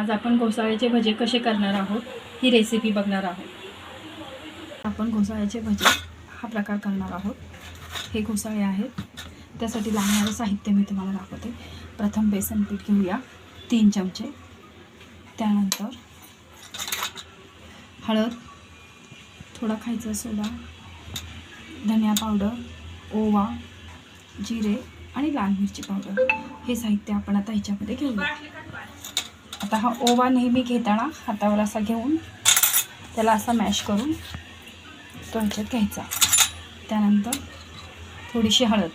आज आपण घोसाळ्याचे भजे कसे करणार आहोत ही रेसिपी बघणार आहोत. आपण घोसाळ्याचे भजे हा प्रकार करणार आहोत. हे घोसाळे आहेत. त्यासाठी लागणारं साहित्य मी तुम्हाला दाखवते. प्रथम बेसन पीठ घेऊया. तीन चमचे. त्यानंतर हळद थोडा खायचा सोडा धनिया पावडर ओवा जिरे आणि लाल मिरची पावडर. हे साहित्य आपण आता ह्याच्यामध्ये घेऊया. आता हा ओवा नेहमी घेताना हातावर असा घेऊन त्याला असा मॅश करून तो ह्याच्यात घ्यायचा. त्यानंतर थोडीशी हळद.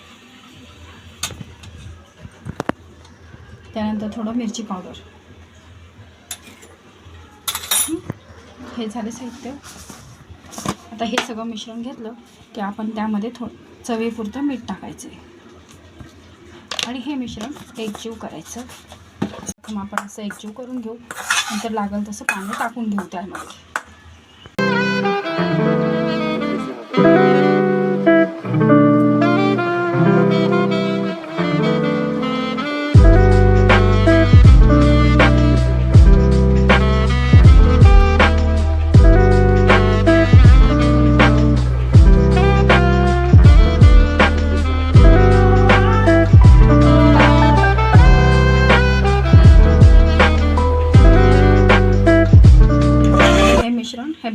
त्यानंतर थोडं मिरची पावडर. हे? झाले साहित्य. आता हे सगळं मिश्रण घेतलं की आपण त्यामध्ये थो चवीपुरतं मीठ टाकायचं आहे आणि हे मिश्रण एकजीव करायचं. प्रथम आपण असं एकजीव करून घेऊ. नंतर लागेल तसं पाणी टाकून घेऊ त्यामध्ये.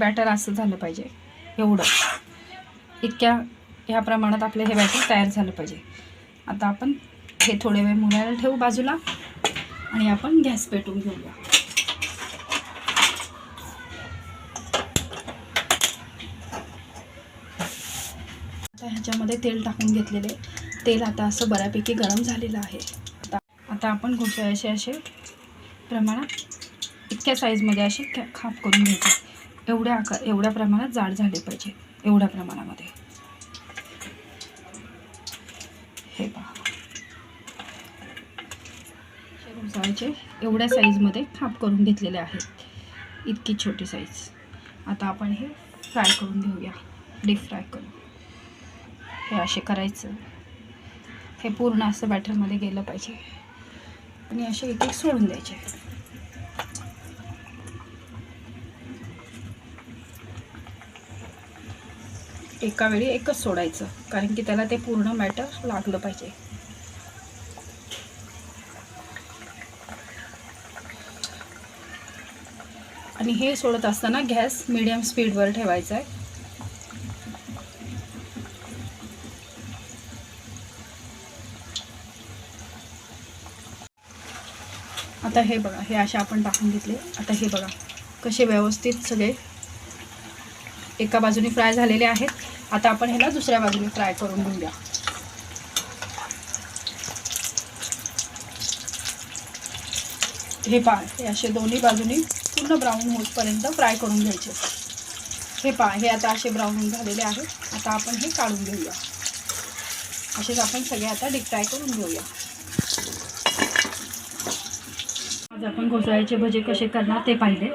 बॅटर असं झालं पाहिजे. एवढं. इतक्या ह्या प्रमाणात आपलं हे बॅटर तयार झालं पाहिजे. आता आपण हे थोडे वेळ मुलायला ठेवू बाजूला आणि आपण गॅस पेटवून घेऊया. आता ह्याच्यामध्ये तेल टाकून घेतलेले. तेल आता असं बऱ्यापैकी गरम झालेलं आहे. आता आता आपण घोसाळ्याचे असे प्रमाणात इतक्या साईजमध्ये असे खाप करून घ्यायचे. एवढ्या आकार एवढ्या प्रमाणात जाड झाले पाहिजे. एवढ्या प्रमाणामध्ये. हे पहा. एवढ्या साईजमध्ये खाप करून घेतलेले आहेत. इतकी छोटी साईज आता आपण हे फ्राय करून घेऊया. डीप फ्राय करून. हे असे करायचं. हे पूर्ण असं बॅटरमध्ये गेलं पाहिजे. आणि असे एक एक सोडून द्यायचे. एका वेळी एकच सोडायचं कारण की त्याला ते पूर्ण मॅटर लागलं पाहिजे. आणि हे सोडत असताना गॅस मिडियम स्पीडवर ठेवायचा आहे. आता हे बघा हे असे आपण टाकून घेतले. आता हे बघा कसे व्यवस्थित सगळे एका बाजूने फ्राय झालेले आहेत. आता आपण ह्याला दुसऱ्या बाजूने फ्राय करून घेऊया. हे पहा हे असे दोन्ही बाजूनी पूर्ण ब्राऊन होतपर्यंत फ्राय करून घ्यायचे. हे पहा हे आता असे ब्राऊन झालेले आहेत. आता आपण हे काढून घेऊया. असेच आपण सगळे आता डीप फ्राय करून घेऊया. आज आपण घोसाळ्याचे भजे कसे करणार ते पाहिले.